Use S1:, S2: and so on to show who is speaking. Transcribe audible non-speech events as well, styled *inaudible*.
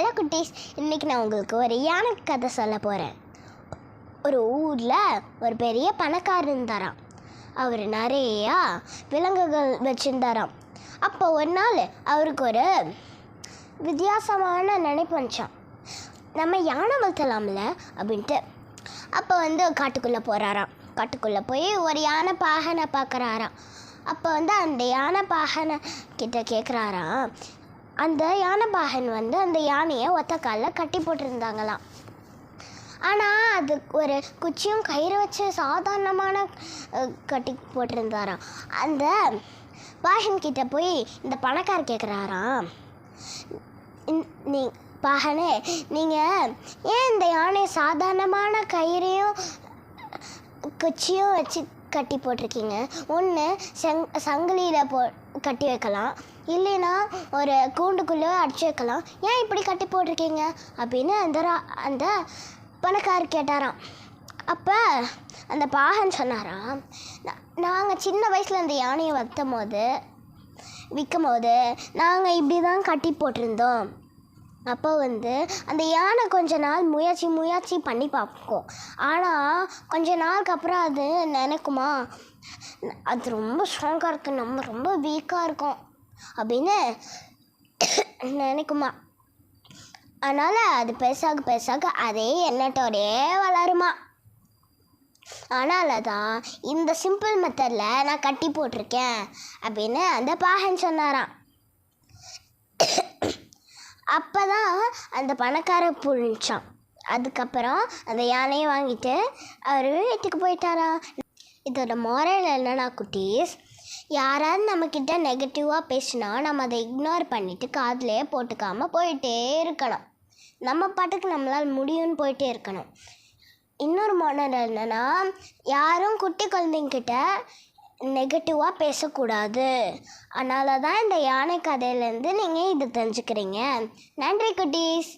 S1: Hello குட்டீஸ். இன்னைக்கு நான் உங்களுக்கு ஒரு யானை கதை சொல்ல போகிறேன் ஒரு ஊரில் ஒரு பெரிய பணக்காரர் இருந்தாராம் அவர் நிறையா விலங்குகள் வச்சுருந்தாராம். அப்போ ஒரு நாள் அவருக்கு ஒரு வித்தியாசமான நினைப்பு வந்துச்சான் நம்ம யானை வளர்த்தலாம்ல அப்படின்ட்டு. அப்போ வந்து காட்டுக்குள்ளே போகிறாராம் காட்டுக்குள்ளே போய் ஒரு யானை பாகனை பார்க்குறாராம். அப்போ வந்து அந்த யானை பாகனை கிட்ட கேட்குறாராம் அந்த யானை பாகன் வந்து அந்த யானையை ஒத்த காலில் கட்டி போட்டிருந்தாங்களாம். ஆனால் அது ஒரு குச்சியும் கயிறு வச்சு சாதாரணமான கட்டி போட்டிருந்தாராம். அந்த பாகன் கிட்ட போய் இந்த பணக்காரர் கேட்குறாராம் நீ பாகனே நீங்கள் ஏன் இந்த யானை சாதாரணமான கயிறையும் குச்சியும் வச்சு கட்டி போட்டிருக்கீங்க? ஒன்று செங் சங்கிலியில் போ கட்டி வைக்கலாம். இல்லைன்னா ஒரு கூண்டுக்குள்ளே அடிச்சு வைக்கலாம். ஏன் இப்படி கட்டி போட்டிருக்கீங்க? அப்படின்னு அந்த ரா- அந்த பணக்காரர் கேட்டாராம். அப்போ அந்த பாகன் சொன்னாராம் நாங்கள் சின்ன வயசில் அந்த யானையை வத்தும் போது விற்கும் போது நாங்கள் இப்படி தான் கட்டி போட்டிருந்தோம். அப்போ வந்து அந்த யானை கொஞ்ச நாள் முயற்சி முயற்சி பண்ணி பார்க்கும். ஆனால் கொஞ்ச நாளுக்கு அப்புறம் அது நினைக்குமா? அது ரொம்ப ஸ்ட்ராங்காக இருக்குது நம்ம ரொம்ப வீக்காக இருக்கோம். அப்படின்னு *coughs* நினைக்குமா. அதனால் அது பெருசாக பெருசாக அதே எண்ணத்தோடே வளருமா. அதனால தான் இந்த சிம்பிள் மெத்தடில் நான் கட்டி போட்டிருக்கேன் அப்படின்னு அந்த பாகன் சொன்னாராம். *coughs* அப்போ தான் அந்த பணக்கார புரிஞ்சான். அதுக்கப்புறம் அந்த யானையை வாங்கிட்டு அவர் வீட்டுக்கு போயிட்டாரா இதோட moral என்னன்னா குட்டீஸ் யாராவது நம்மக்கிட்ட நெகட்டிவாக பேசினா நம்ம அதை இக்னோர் பண்ணிவிட்டு காதுலயே போட்டுக்காமல் போயிட்டே இருக்கணும். நம்ம பாட்டுக்கு நம்மளால் முடியும்னு போயிட்டே இருக்கணும். இன்னொரு மாடல் என்னென்னா யாரும் குட்டி குழந்தைங்கிட்ட நெகட்டிவாக பேசக்கூடாது. அதனால தான் இந்த யானை கதையிலேருந்து நீங்கள் இது தெரிஞ்சுக்கிறீங்க. நன்றி குட்டீஸ்.